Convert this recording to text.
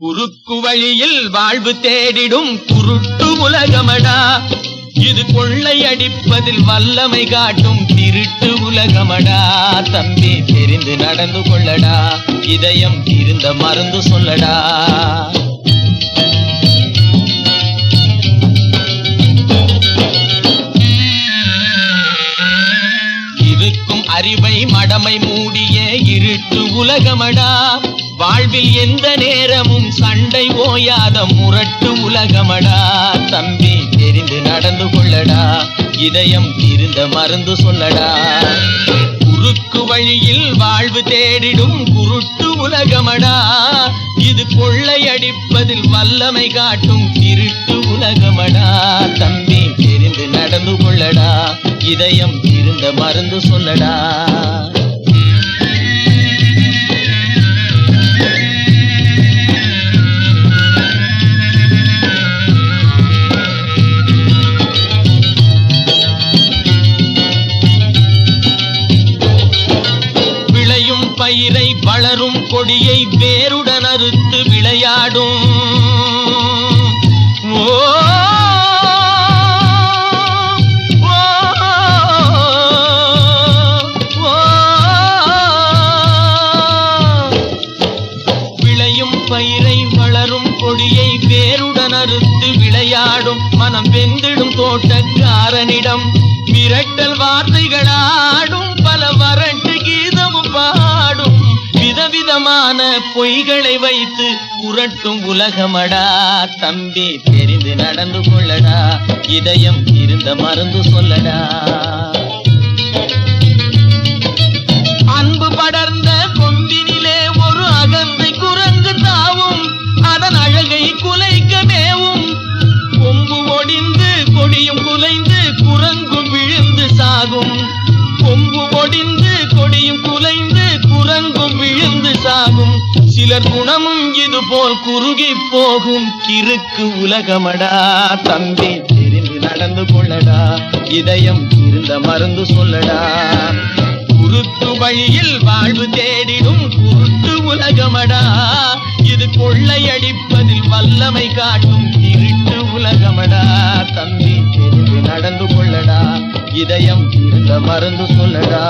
குறுக்கு வழியில் வாழ்வு தேடிடும் குருட்டு உலகமடா. இது கொள்ளை அடிப்பதில் வல்லமை காட்டும் திருட்டு உலகமடா. தம்பி தெரிந்து நடந்து கொள்ளடா. இதயம் இருந்த மருந்து சொல்லடா. அறிவை மடமை மூடிய இருட்டு உலகமடா. வாழ்வில் எந்த நேரமும் சண்டை ஓயாத முரட்டு உலகமடா. தம்பி தெரிந்து நடந்து கொள்ளடா. இதயம் இருந்த மருந்து சொல்லடா. குறுக்கு வழியில் வாழ்வு தேடிடும் குருட்டு உலகமடா. இது கொள்ளையடிப்பதில் வல்லமை காட்டும் திருட்டு உலகமடா. தம்பி தெரிந்து நடந்து கொள்ளடா. இதயம் இருந்த மருந்து சொல்லடா. விளையும் பயிரை வளரும் கொடியை வேருடன் அறுத்து விளையாடும். விளையாடும் மனம் வெந்திடும் தோட்டக்காரனிடம் மிரட்டல் வார்த்தைகளாடும் பல வறட்டு கீதமும் பாடும். விதவிதமான பொய்களை வைத்து புரட்டும் உலகமடா தம்பி தெரிந்து நடந்து கொள்ளடா இதயம் இருந்த மருந்து சொல்லடா. குலைந்து குரங்கும் விழுந்து சாகும். கொம்பு ஒடிந்து கொடியும் குலைந்து குரங்கும் விழுந்து சாகும். சிலர் குணமும் இது போல் குறுகி போகும். கிறுக்கு உலகமடா தம்பி தெரிந்து நடந்து கொள்ளடா. இதயம் இருந்த மருந்து சொல்லடா. குருத்து வழியில் வாழ்வு தேடிடும் குருட்டு உலகமடா. இது கொள்ளையடிப்பதில் வல்லமை காட்டும் இருட்டு உலகமடா தம்பி தெரிந்து நடந்து கொள்ளடா. இதயம் இருந்த மருந்து சொல்லடா.